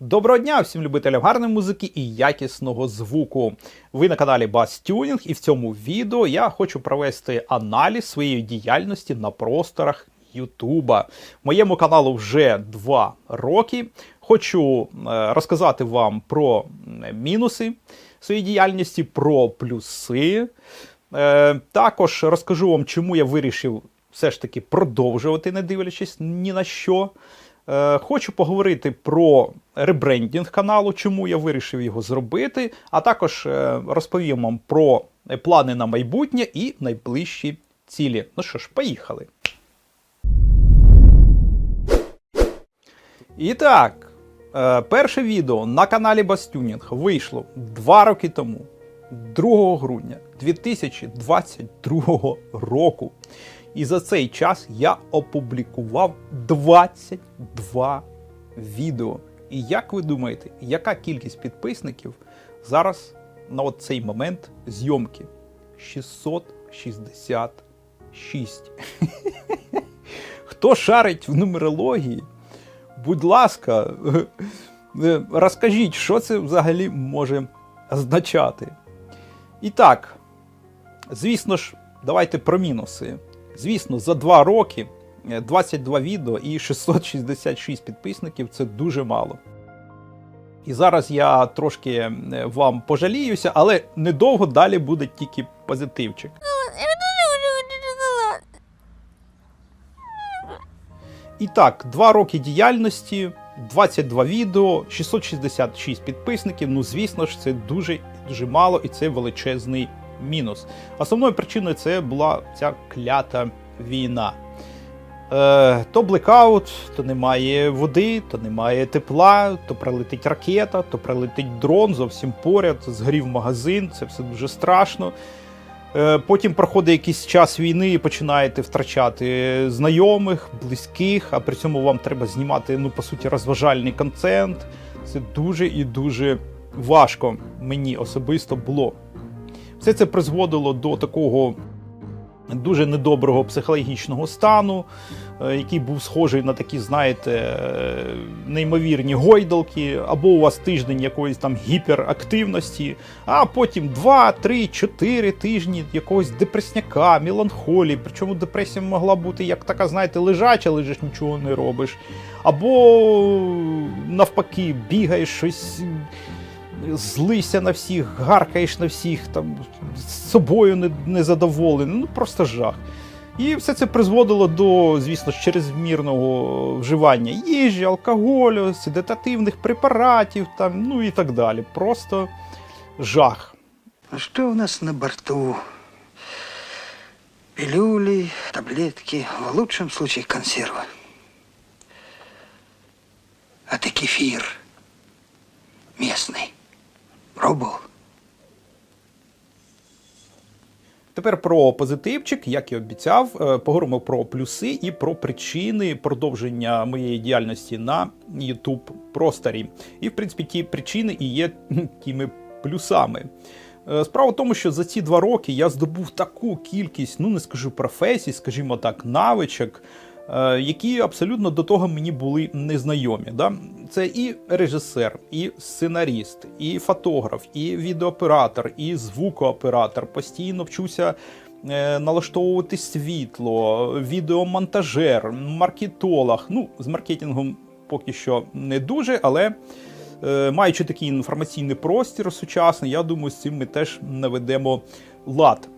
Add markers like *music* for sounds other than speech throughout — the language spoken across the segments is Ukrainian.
Доброго дня всім любителям гарної музики і якісного звуку. Ви на каналі Bass Tuning, і в цьому відео я хочу провести аналіз своєї діяльності на просторах Ютуба. Моєму каналу вже два роки. Хочу е, розказати вам про мінуси своєї діяльності, про плюси. Е, Також розкажу вам, чому я вирішив все ж таки продовжувати, не дивлячись ні на що. Е, Хочу поговорити про ребрендінг каналу, чому я вирішив його зробити, а також е, розповім вам про плани на майбутнє і найближчі цілі. Ну що ж, поїхали. І так, е, перше відео на каналі Бастюнінг вийшло два роки тому, 2 грудня 2022 року. І за цей час я опублікував 22 відео. І як ви думаєте, яка кількість підписників зараз на цей момент зйомки? 666. *laughs* Хто шарить в нумерології? Будь ласка, *laughs* розкажіть, що це взагалі може означати. І так, звісно ж, давайте про мінуси. Звісно, за два роки е, 22 відео і 666 підписників це дуже мало. І зараз я трошки е, вам пожаліюся, але недовго далі буде тільки позитивчик. І так, два роки діяльності, 22 відео, 666 підписників. Ну, звісно ж, це дуже дуже мало і це величезний мінус. Основною причиною це була ця клята війна. Е, то блекаут, то немає води, то немає тепла, то прилетить ракета, то прилетить дрон зовсім поряд, згорів магазин, це все дуже страшно. Е, Потім проходить якийсь час війни і починаєте втрачати знайомих, близьких, а при цьому вам треба знімати, ну, по суті, розважальний контент. Це дуже і дуже важко мені особисто було. Все це призводило до такого дуже недоброго психологічного стану, е, який був схожий на такі, знаєте, е, неймовірні гойдалки, або у вас тиждень якоїсь там гіперактивності, а потім 2, 3, 4 тижні якогось депресняка, меланхолії. Причому депресія могла бути як така, знаєте, лежача, лежиш, нічого не робиш. Або навпаки, бігаєш щось злися на всіх, гаркаєш на всіх, там, з собою не- незадоволений. Ну просто жах. І все це призводило до, звісно ж, чрезмірного вживання їжі, алкоголю, седативних препаратів, там, ну і так далі. Просто жах. А что у нас на борту? Пилюли, таблетки, в лучшем случае консервы. А ты кефир местный. Пробовал? Тепер про позитивчик, як і обіцяв, е, поговоримо про плюси і про причини продовження моєї діяльності на YouTube просторі. І, в принципі, ті причини і є *laughs* тими плюсами. Е, Справа в тому, що за ці два роки я здобув таку кількість, ну не скажу професій, скажімо так, навичок, які абсолютно до того мені були незнайомі. Да? Це і режисер, і сценаріст, і фотограф, і відеооператор, і звукооператор. Постійно вчуся е, налаштовувати світло, відеомонтажер, маркетолог. Ну, з маркетингом поки що не дуже, але. Е, Маючи такий інформаційний простір сучасний, я думаю, з цим ми теж наведемо лад.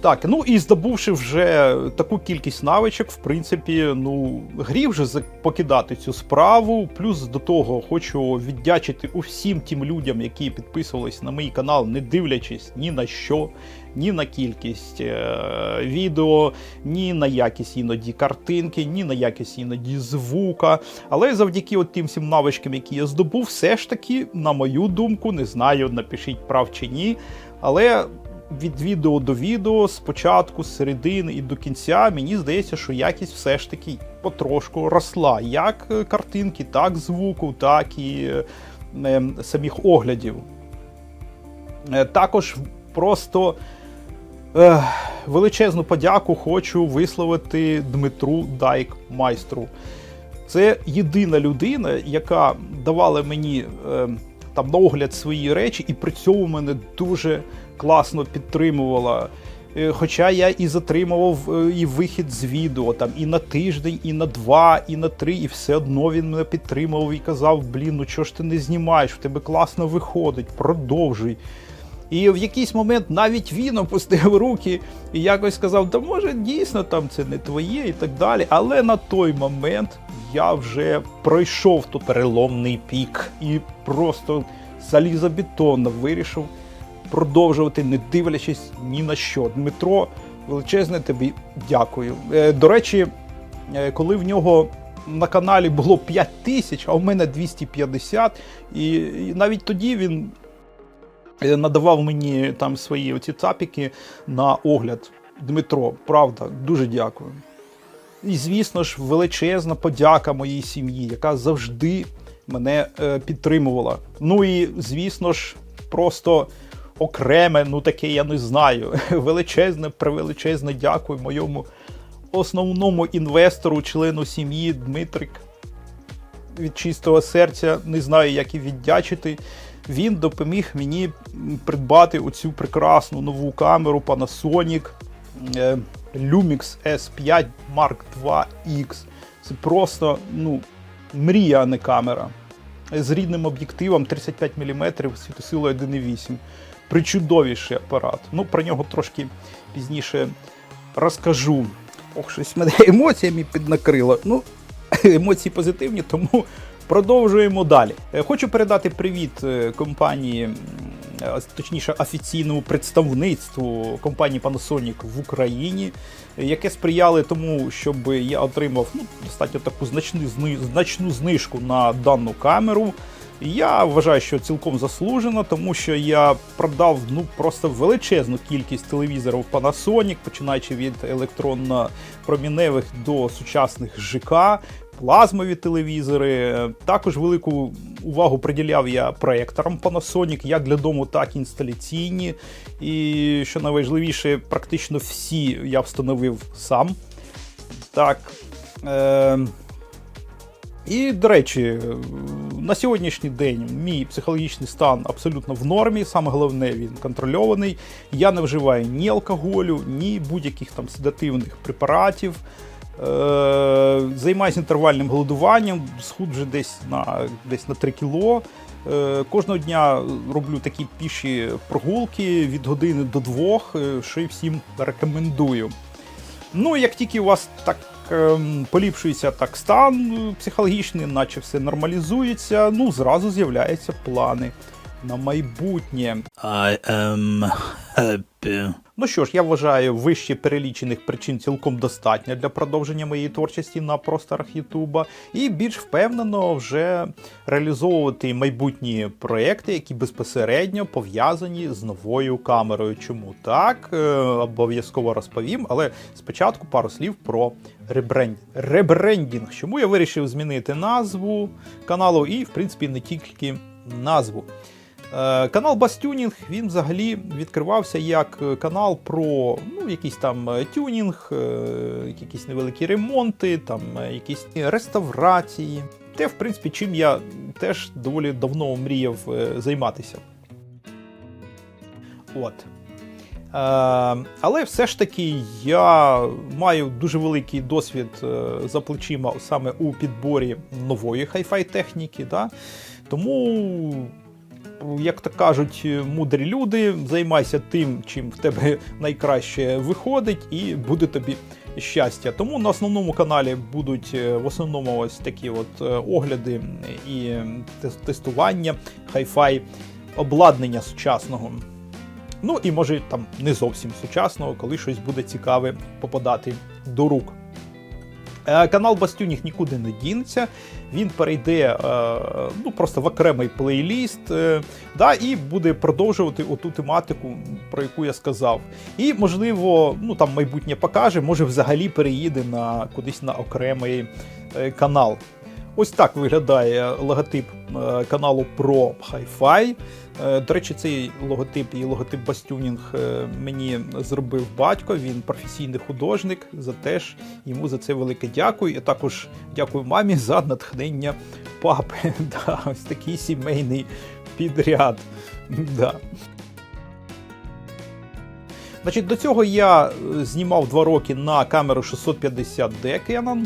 Так, ну і здобувши вже таку кількість навичок, в принципі, ну, гріх вже покидати цю справу. Плюс до того хочу віддячити усім тим людям, які підписувались на мій канал, не дивлячись ні на що, ні на кількість е- відео, ні на якість іноді картинки, ні на якість іноді звука. Але завдяки от тим всім навичкам, які я здобув, все ж таки, на мою думку, не знаю, напишіть прав чи ні. Але від відео до відео, спочатку, з середини і до кінця, мені здається, що якість все ж таки потрошку росла. Як е, картинки, так звуку, так і е, е, самих оглядів. Е, Також просто е, величезну подяку хочу висловити Дмитру Дайк майстру. Це єдина людина, яка давала мені е, там на огляд свої речі, і при цьому мене дуже класно підтримувала. Е, Хоча я і затримував е, і вихід з відео там і на тиждень, і на два, і на три, і все одно він мене підтримував і казав: блін, ну чого ж ти не знімаєш? В тебе класно виходить, продовжуй. І в якийсь момент навіть він опустив руки і якось сказав: та може дійсно там це не твоє і так далі. Але на той момент я вже пройшов той переломний пік і просто залізобетонно вирішив продовжувати, не дивлячись ні на що. Дмитро, величезне тобі дякую. Е, До речі, е, коли в нього на каналі було 5 тисяч, а у мене 250, і, навіть тоді він е, надавав мені там свої оці цапіки на огляд. Дмитро, правда, дуже дякую. І, звісно ж, величезна подяка моїй сім'ї, яка завжди мене е, підтримувала. Ну і, звісно ж, просто окреме, ну таке я не знаю. *laughs* Величезне, превеличезне дякую моєму основному інвестору, члену сім'ї Дмитрик. Від чистого серця не знаю, як і віддячити. Він допоміг мені придбати оцю прекрасну нову камеру Panasonic е, Lumix S5 Mark II X. Це просто ну, мрія, а не камера. З рідним об'єктивом 35 мм світосилою 1,8. Причудовіший апарат. Ну, про нього трошки пізніше розкажу. Ох, щось мене *laughs* емоціями піднакрило. Ну, *laughs* емоції позитивні, тому продовжуємо далі. Е, Хочу передати привіт е, компанії, точніше, офіційному представництву компанії Panasonic в Україні, яке сприяли тому, щоб я отримав ну, достатньо таку значну, значну знижку на дану камеру. Я вважаю, що цілком заслужено, тому що я продав ну просто величезну кількість телевізорів Panasonic, починаючи від електронно-проміневих до сучасних ЖК, плазмові телевізори. Також велику увагу приділяв я проекторам Panasonic, як для дому, так і інсталяційні. І що найважливіше, практично всі я встановив сам. Так. Е- і, до речі, на сьогоднішній день мій психологічний стан абсолютно в нормі. Саме головне, він контрольований. Я не вживаю ні алкоголю, ні будь-яких там седативних препаратів. Е, займаюся інтервальним голодуванням, схуд вже десь на, десь на 3 кіло. Е, кожного дня роблю такі піші прогулки від години до двох, е, що і всім рекомендую. Ну, як тільки у вас так ем, поліпшується так стан психологічний, наче все нормалізується, ну зразу з'являються плани на майбутнє. I am happy. Ну що ж, я вважаю, вище перелічених причин цілком достатньо для продовження моєї творчості на просторах Ютуба, і більш впевнено вже реалізовувати майбутні проекти, які безпосередньо пов'язані з новою камерою. Чому так? Е, Обов'язково розповім, але спочатку пару слів про ребренд... ребрендінг. Чому я вирішив змінити назву каналу і, в принципі, не тільки назву. Е, Канал Бастюнінг він взагалі відкривався як канал про ну, якийсь там е, тюнінг, е, якісь невеликі ремонти, там якісь реставрації. Те, в принципі, чим я теж доволі давно мріяв займатися. От. Але все ж таки я маю дуже великий досвід за плечима саме у підборі нової хай-фай техніки. Да? Тому як то кажуть, мудрі люди, займайся тим, чим в тебе найкраще виходить, і буде тобі щастя. Тому на основному каналі будуть е, в основному ось такі от е, огляди і тестування хай-фай обладнання сучасного. Ну і може там не зовсім сучасного, коли щось буде цікаве попадати до рук. Е, Канал Бастюніх нікуди не дінеться. Він перейде е, ну, просто в окремий плейліст е, да, і буде продовжувати оту тематику, про яку я сказав. І, можливо, ну, там майбутнє покаже, може взагалі переїде на кудись на окремий канал. Ось так виглядає логотип каналу про Hi-Fi. Е, До речі, цей логотип і логотип Бастюнінг е, мені зробив батько. Він професійний художник. За теж йому за це велике дякую. І також дякую мамі *laughs* за натхнення папи. *laughs* Да, ось такий сімейний підряд. Да. Значить, до цього я е, знімав два роки на камеру 650D Canon,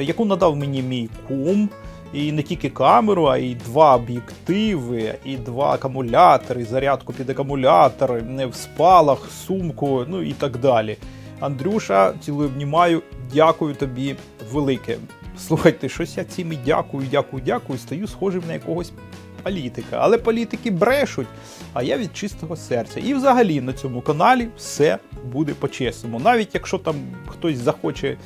яку надав мені мій кум. І не тільки камеру, а й два об'єктиви, і два акумулятори, зарядку під акумулятор, не в спалах, сумку, ну і так далі. Андрюша, цілую обнімаю, дякую тобі велике. Слухайте, щось я цим і дякую, дякую, дякую, стаю схожим на якогось політика. Але політики брешуть, а я від чистого серця. І взагалі на цьому каналі все буде по-чесному. Навіть якщо там хтось захоче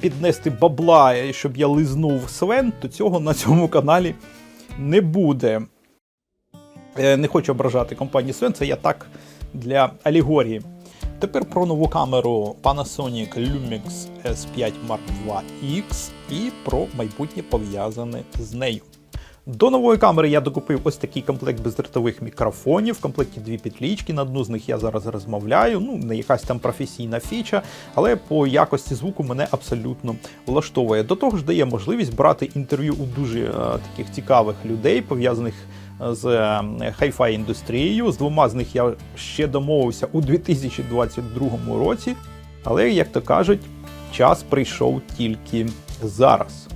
піднести бабла, е, щоб я лизнув свен, то цього на цьому каналі не буде. Е, Не хочу ображати компанію Свен, це я так для алегорії. Тепер про нову камеру Panasonic Lumix S5 Mark II X і про майбутнє пов'язане з нею. До нової камери я докупив ось такий комплект бездротових мікрофонів. В комплекті дві петлічки. На одну з них я зараз розмовляю. Ну, не якась там професійна фіча, але по якості звуку мене абсолютно влаштовує. До того ж, дає можливість брати інтерв'ю у дуже е, таких цікавих людей, пов'язаних е, з е, хай-фай індустрією. З двома з них я ще домовився у 2022 році. Але, як то кажуть, час прийшов тільки зараз.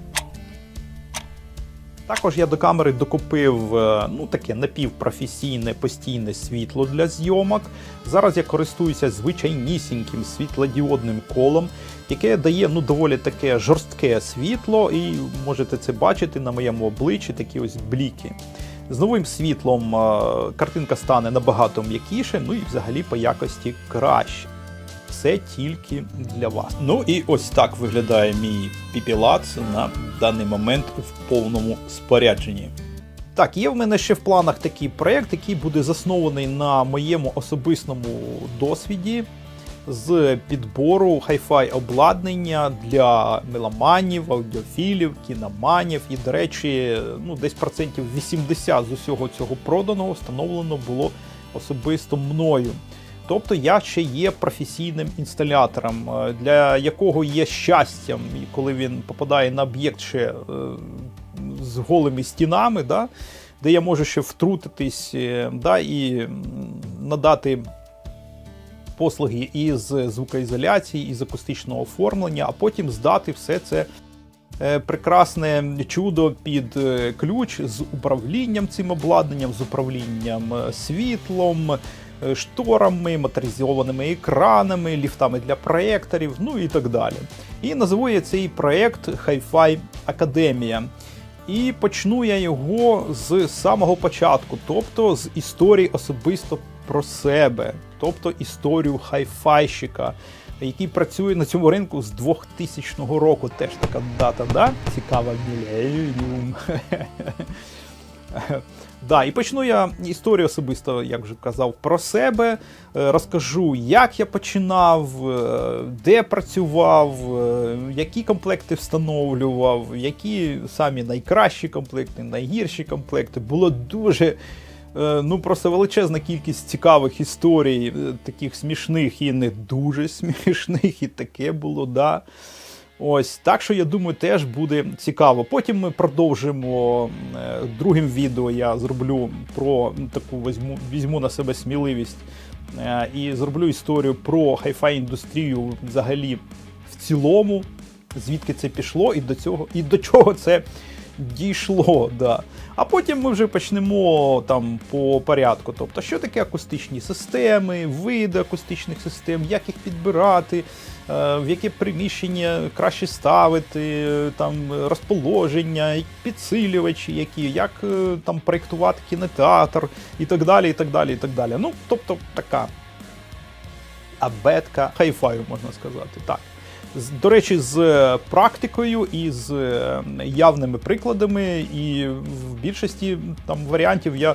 Також я до камери докупив е, ну, таке напівпрофесійне постійне світло для зйомок. Зараз я користуюся звичайнісіньким світлодіодним колом, яке дає ну, доволі таке жорстке світло, і можете це бачити на моєму обличчі, такі ось бліки. З новим світлом е, картинка стане набагато м'якіше, ну і взагалі по якості краще. Все тільки для вас. Ну і ось так виглядає мій піпілац на даний момент в повному спорядженні. Так, є в мене ще в планах такий проєкт, який буде заснований на моєму особистому досвіді з підбору хай-фай обладнання для меломанів, аудіофілів, кіноманів. І, до речі, ну, десь процентів 80 з усього цього проданого встановлено було особисто мною. Тобто я ще є професійним інсталятором, е, для якого є щастям, коли він попадає на об'єкт ще е, з голими стінами, да, де я можу ще втрутитись е, да, і надати послуги із звукоізоляції, із акустичного оформлення, а потім здати все це. Прекрасне чудо під ключ з управлінням цим обладнанням, з управлінням світлом, шторами, моторизованими екранами, ліфтами для проєкторів, ну і так далі. І назву я цей проєкт Hi-Fi Академія. І почну я його з самого початку, тобто з історії особисто про себе, тобто історію хайфайщика, який працює на цьому ринку з 2000 року. Теж така дата, да? Цікава міленіум. Да, і почну я історію особисто, як вже казав, про себе. Е, Розкажу, як я починав, е, де працював, е, які комплекти встановлював, які самі найкращі комплекти, найгірші комплекти. Було дуже. Ну, просто величезна кількість цікавих історій, таких смішних і не дуже *laughs* смішних, і таке було, да. Ось, так що я думаю, теж буде цікаво. Потім ми продовжимо е, другим відео. Я зроблю про ну, таку візьму, візьму на себе сміливість е, і зроблю історію про хай-фай індустрію взагалі в цілому, звідки це пішло і до цього, і до чого це дійшло. Да. А потім ми вже почнемо там по порядку. Тобто, що таке акустичні системи, види акустичних систем, як їх підбирати, е, в яке приміщення краще ставити, там розположення, підсилювачі, які, як е, там проєктувати кінотеатр і так далі. і так далі, і так далі. Ну, тобто така абетка хай-фаю, можна сказати. Так. До речі, з практикою і з е, явними прикладами, і в більшості там варіантів я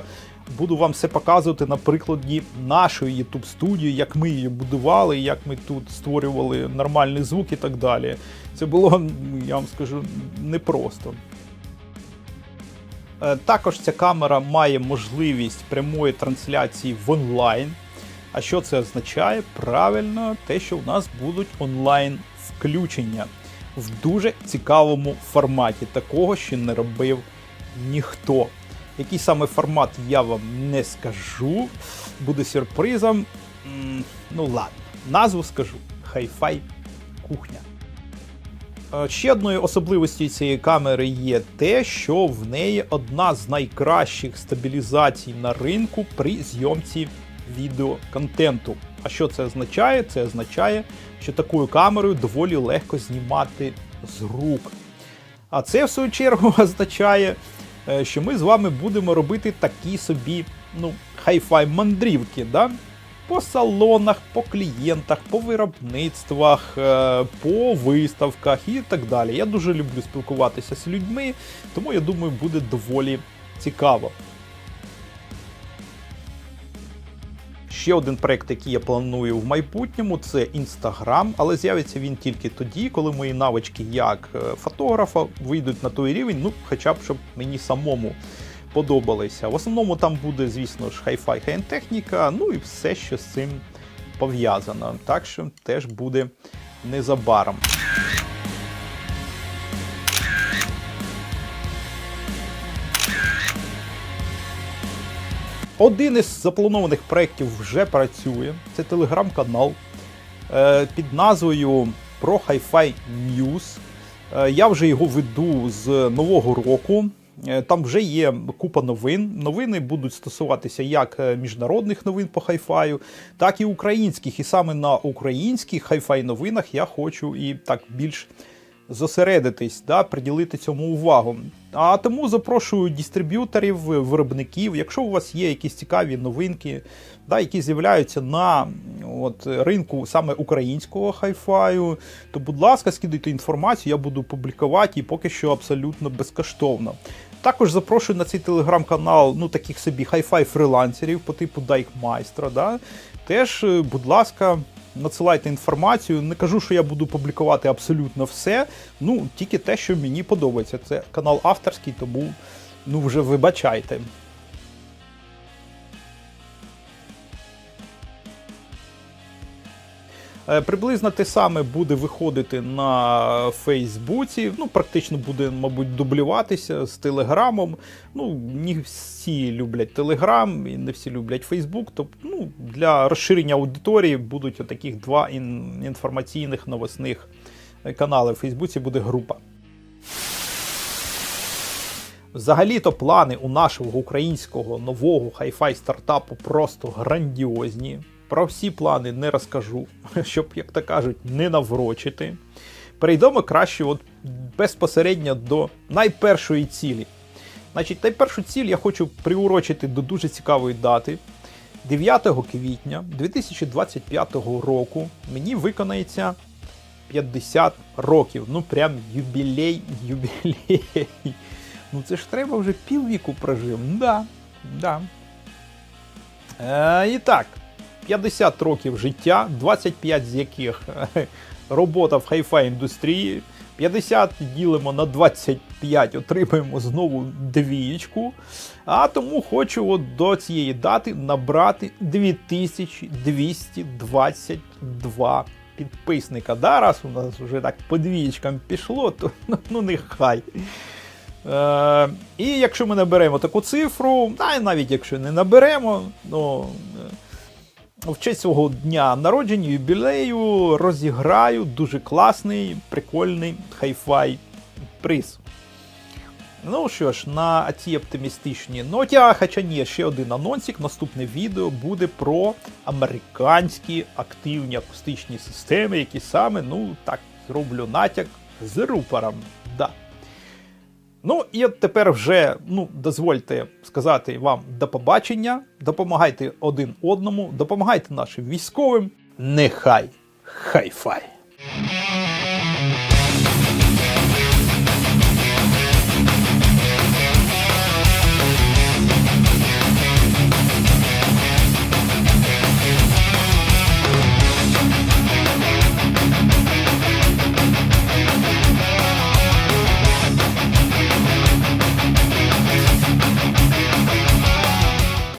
буду вам все показувати на прикладі нашої youtube студії, як ми її будували, як ми тут створювали нормальний звук і так далі. Це було, я вам скажу, непросто. Е, Також ця камера має можливість прямої трансляції в онлайн. А що це означає? Правильно, те, що в нас будуть онлайн включення в дуже цікавому форматі. Такого ще не робив ніхто. Який саме формат я вам не скажу. Буде сюрпризом. Ну ладно, назву скажу: Hi-Fi кухня. Е, Ще одною особливістю цієї камери є те, що в неї одна з найкращих стабілізацій на ринку при зйомці відеоконтенту. А що це означає? Це означає, що такою камерою доволі легко знімати з рук. А це, в свою чергу, *laughs* означає, е, що ми з вами будемо робити такі собі ну, хай-фай мандрівки. Да? По салонах, по клієнтах, по виробництвах, е, по виставках і так далі. Я дуже люблю спілкуватися з людьми, тому я думаю, буде доволі цікаво. Ще один проект, який я планую в майбутньому, це Instagram, але з'явиться він тільки тоді, коли мої навички як е, фотографа вийдуть на той рівень, ну хоча б щоб мені самому подобалися. В основному там буде, звісно ж, хай-фай хай техніка, ну і все, що з цим пов'язано. Так що теж буде незабаром. Один із запланованих проєктів вже працює. Це телеграм-канал е, під назвою Pro Hi-Fi News. Е, Я вже його веду з нового року. Е, Там вже є купа новин. Новини будуть стосуватися як міжнародних новин по хай-фаю, так і українських. І саме на українських хай-фай новинах я хочу і так більш зосередитись, да, приділити цьому увагу. А тому запрошую дистриб'юторів, виробників. Якщо у вас є якісь цікаві новинки, да, які з'являються на от, ринку саме українського хай-фаю, то, будь ласка, скидайте інформацію, я буду публікувати і поки що абсолютно безкоштовно. Також запрошую на цей телеграм-канал ну, таких собі хай-фай фрилансерів по типу Дайкмайстра. Да? Теж, е, будь ласка, надсилайте інформацію. Не кажу, що я буду публікувати абсолютно все. Ну, тільки те, що мені подобається. Це канал авторський, тому ну вже вибачайте. Приблизно те саме буде виходити на Фейсбуці. Ну, практично буде, мабуть, дублюватися з Телеграмом. Ну, не всі люблять Телеграм і не всі люблять Фейсбук. Тобто, ну, для розширення аудиторії будуть таких два ін- інформаційних новосних канали. В Фейсбуці буде група. Взагалі-то плани у нашого українського нового хай-фай стартапу просто грандіозні. Про всі плани не розкажу, *laughs* щоб, як то кажуть, не наврочити. Перейдемо краще от безпосередньо до найпершої цілі. Значить, найпершу ціль я хочу приурочити до дуже цікавої дати. 9 квітня 2025 року мені виконається 50 років. Ну, прям юбілей, *laughs* юбілей. Ну це ж треба вже піввіку прожив. Да, да. Е, і так, 50 років життя, 25 з яких е, робота в хай-фай індустрії. 50 ділимо на 25, отримаємо знову двієчку. А тому хочу от до цієї дати набрати 2222 підписника. Да, раз у нас вже так по двієчкам пішло, то ну, ну нехай. Е, і якщо ми наберемо таку цифру, а навіть якщо не наберемо, ну, е, в честь свого дня народження, юбілею розіграю дуже класний, прикольний хай-фай приз. Ну що ж, на цій оптимістичній ноті, а хоча ні, ще один анонсик. Наступне відео буде про американські активні акустичні системи, які саме, ну так, зроблю натяк з рупором. Ну і тепер вже ну, дозвольте сказати вам до побачення. Допомагайте один одному, допомагайте нашим військовим. Нехай хай-фай!